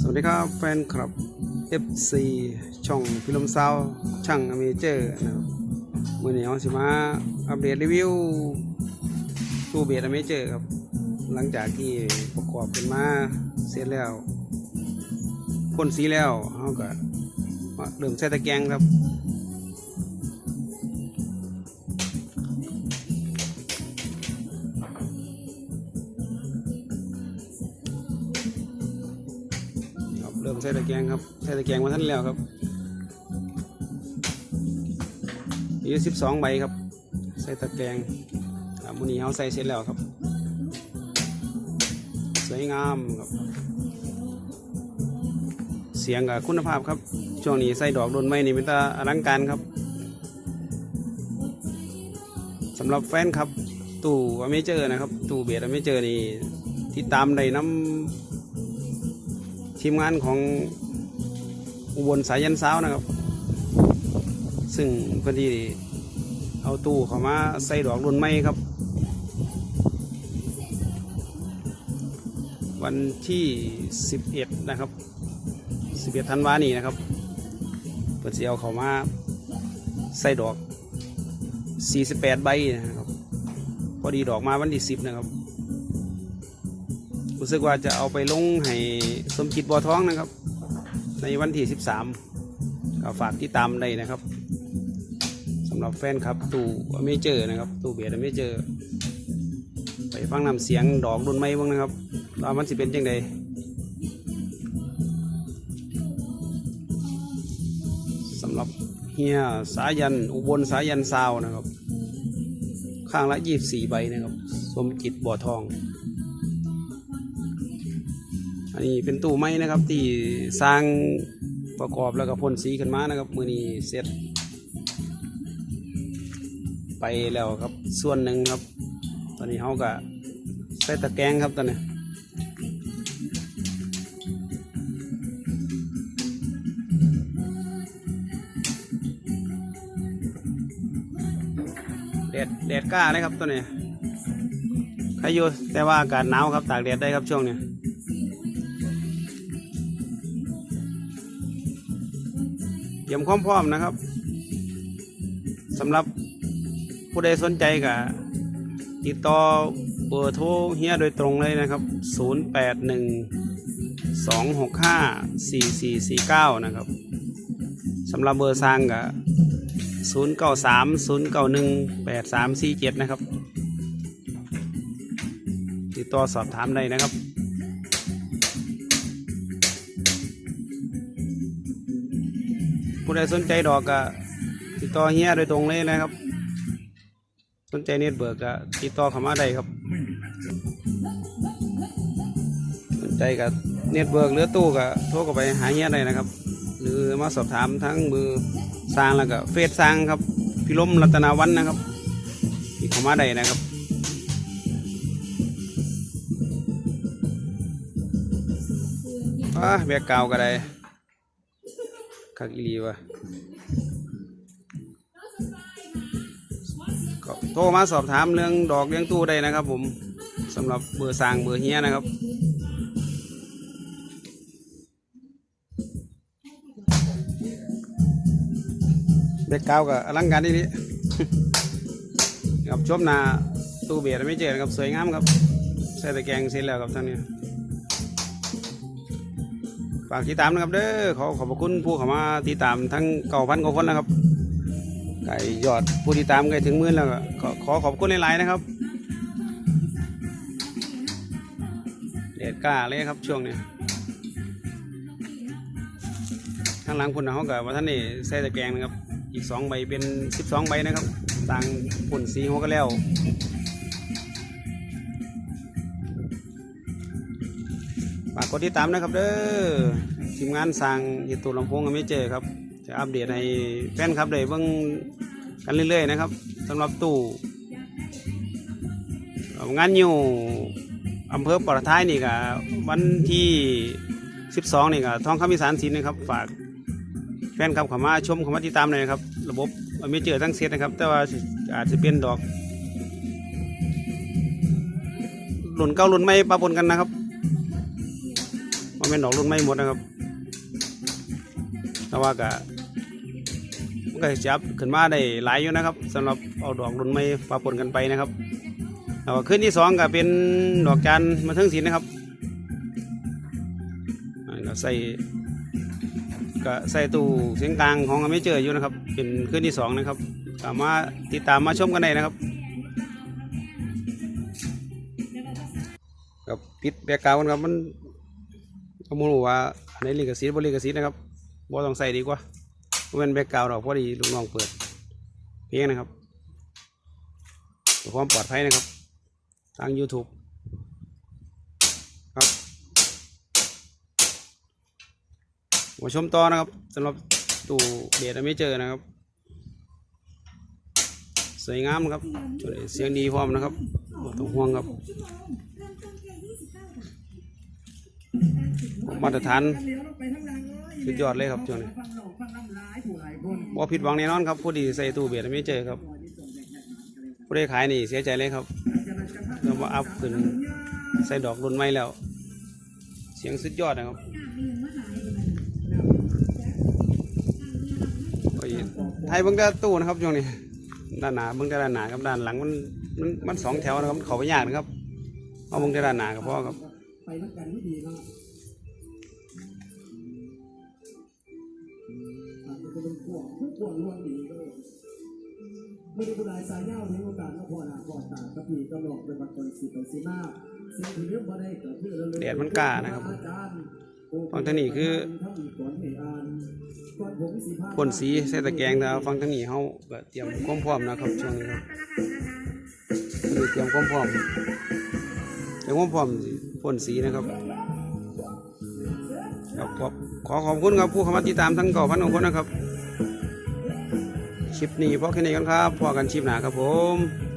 สวัสดีครับแฟนคลับ FC ช่องพิลมซาวช่างอเมเจอร์นะครับมือเหนี้เราสิมาอัปเดตรีวิวตู้เบสอเมเจอร์ครับ หลังจากที่ประกอบเป็นมาเสร็จแล้วพ่นสีแล้วเขาก็เริ่มใส่ตะแกรงครับ ริ่มใส่ตะแกรงครับใส่ตะแกรงมาท่านแล้วครับมีสิบสองใบครับ ใส่ตะแกรงครับมูนี้เขาใส่เสร็จแล้วครับ สวยงามครับ เสียงกับคุณภาพครับ ช่วงนี้ใส่ดอกโดนไม้นี่เป็นตาอลังการครับสำหรับแฟนครับ ตู้อเมเจอร์นะครับ ตู้เบสอเมเจอร์นี่ที่ตามได้น้ำ ทีมงานของอุบลสายยันเสาวนะครับ ซึ่งพอดีเอาตู้เข้ามาใส่ดอกรุ่นใหม่ครับ วันที่ 11 นะครับ 11ธันวานี้นะครับเปิดเสียวเข้ามาใส่ดอก 48 ใบนะครับ พอดีดอกมาวันที่ 10 นะครับ รู้สึกว่าจะเอาไปลงให้สมจิตบัวท้องนะครับ ในวันที่ 13 ก็ฝากที่ตามได้นะครับสำหรับแฟนครับตู่อเมเจอร์นะครับตู่เบียดอเมเจอร์ไปฟังนำเสียงดอกรุ่นไม้บ้างนะครับว่ามันสิเป็นยังไงสำหรับเฮียสายัน อุบลสายันซาวนะครับ ข้างละ 24 ใบนะครับ สมจิตบัวทอง นนี้เป็นตู้ไม้นะครับที่สร้างประกอบแล้วก็พ่นสีขึ้นมานะครับ มือนี้เสร็จ ไปแล้วครับส่วนหนึ่งครับ ตอนนี้เขาก็ใส่ตะแกรงครับตอนนี้แดดแดดกล้าเลยครับตัวนี้ใครอยู่แต่ว่าอากาศหนาวครับตากแดดได้ครับช่วงนี้ รียมความพร้อมนะครับสำหรับผู้ใดสนใจก็ติดต่อเบอร์โทรเฮียโดยตรงเลยนะครับ 081 265 4449 นะครับสำหรับเบอร์สร้างก็093 091 8347 นะครับ ติดต่อสอบถามได้นะครับ ผู้ใดสนใจดอกก็ติดต่อเฮียโดยตรงเลยนะครับ สนใจเน็ตเบิร์กก็ติดต่อเข้ามาได้ครับ สนใจกับเน็ตเบิร์กหรือตู้ก็โทรเข้าไปหาเฮียได้นะครับ หรือมาสอบถามทั้งเบอสร้างแล้วก็เฟซสร้างครับพิลมรัตนาวันนะครับติดเข้ามาได้นะครับอะแบกเกาวก็ได้ คักอีลีวะก็โทรมาสอบถามเรื่องดอกเลี้ยงตู้ได้นะครับ ผมสำหรับเบอร์สางเบอร์เฮียนะครับเบ็กเก้ากับอลังการที่นี้กับชมนาตู้เบียร์ไม่เจอครับสวยงามครับใส่ตะแกรงเสร็จแล้วครับท่านนี้ ฝากติดตามนะครับเด้อขอขอบพระคุณผู้เข้ามาติดตามทั้งเก่าพันกว่าคนนะครับไก่ยอดผู้ติดตามไก่ถึงหมื่นแล้วก็ขอขอขอบคุณหลายๆนะครับเด็ดกล้าเลยครับช่วงนี้ข้างหลังคุณเขากับว่าท่านนี่ใส่ตะแกรงนะครับ อีกสองใบเป็นสิบสองใบนะครับต่างผลสีหัวก็แล้ว ฝากกดติดตามนะครับเด้อทีมงานสร้างยีตูลำโพงก็ไม่เจอครับ จะอัปเดตให้แฟนครับได้เบิ่งกันเรื่อยๆนะครับสำหรับตู้งานอยู่อำเภอปอระท้ายนี่ก็วันที่ 12 นี่ก็ท้องคำวิสานศิลป์นะครับ ฝากแฟนครับเข้ามาชมเข้ามาติดตามหน่อยนะครับ ระบบไม่เจอทั้งเซตนะครับ แต่ว่าอาจจะเป็นดอก หล่นเก้าหล่นไม่ปะปนกันนะครับ มันเป็นดอกรุ่นไม่หมดนะครับแต่ว่าก็มันก็จับขึ้นมาได้หลายอยู่นะครับสำหรับเอาดอกรุ่นไม่ปะปนกันไปนะครับแล้วขึ้นที่สองก็เป็นดอกจันมาเทิงศิลป์นะครับก็ใส่ก็ใส่ตู้เสียงกลางของอเมเจอร์อยู่นะครับ เป็นขึ้นที่สองนะครับสามารถติดตามมาชมกันได้นะครับกับปิดแบกกาวกันครับมัน ก็ม่รู้ว่าอันไหนลิขสิทธิ์บริลิขสิทธิ์นะครับบ่ต้องใส่ดีกว่าเพราะมันแบกกราวด์ดอกพอดีลูกน้องเปิด เพียงนะครับเพื่อความปลอดภัยนะครับ ทาง YouTube ครับมาชมต่อนะครับสำหรับตู้เบียดไม่เจอนะครับ สวยงามนะครับ เสียงดีพร้อมนะครับต้องห่วงครับ มาตรฐานสุดยอดเลยครับช่วงนี้บ่ผิดหวังแน่นอนครับผู้ดีใส่ตู้เบียดไม่เจอครับ ผู้ได้ขายนี่เสียใจเลยครับเรามาอัพขึ้นใส่ดอกรุ่นใหม่แล้ว เสียงสุดยอดนะครับโอ้ยไทยเบิ่งแต่ตู้นะครับช่วงนี้ด้านหน้าเบิ่งแต่ด้านหน้ากับด้านหลังมันมันมันสองแถวนะครับมันเข้าไปยากนะครับเอาเบิ่งแต่ด้านหน้าก็พอครับ วกพวกล้วนดีก็เลยไม่ได้ผู้ใดสายเย้าในโอกาสก็พอหนาก่อนตากกระปีกระหลอกเป็นบัตรคนสีไปสีมาสิ่งที่เรื่องบ่ได้เกิดขึ้นเลยแดดมันกล้านะครับฟังทางนี้คือพ่นสีใส่ตะแกรงแล้วฟังทางนี้เขาก็เตรียมความพร้อมนะครับช่วงนี้ครับนี่เตรียมความพร้อมเตรียมความพร้อมพ่นสีนะครับครับขอขอขอบคุณครับผู้เข้ามาติดตามทั้งเก่าพันของคนนะครับค ลิปนี้พอแค่นี้กันครับพอกันชิปหนาครับผม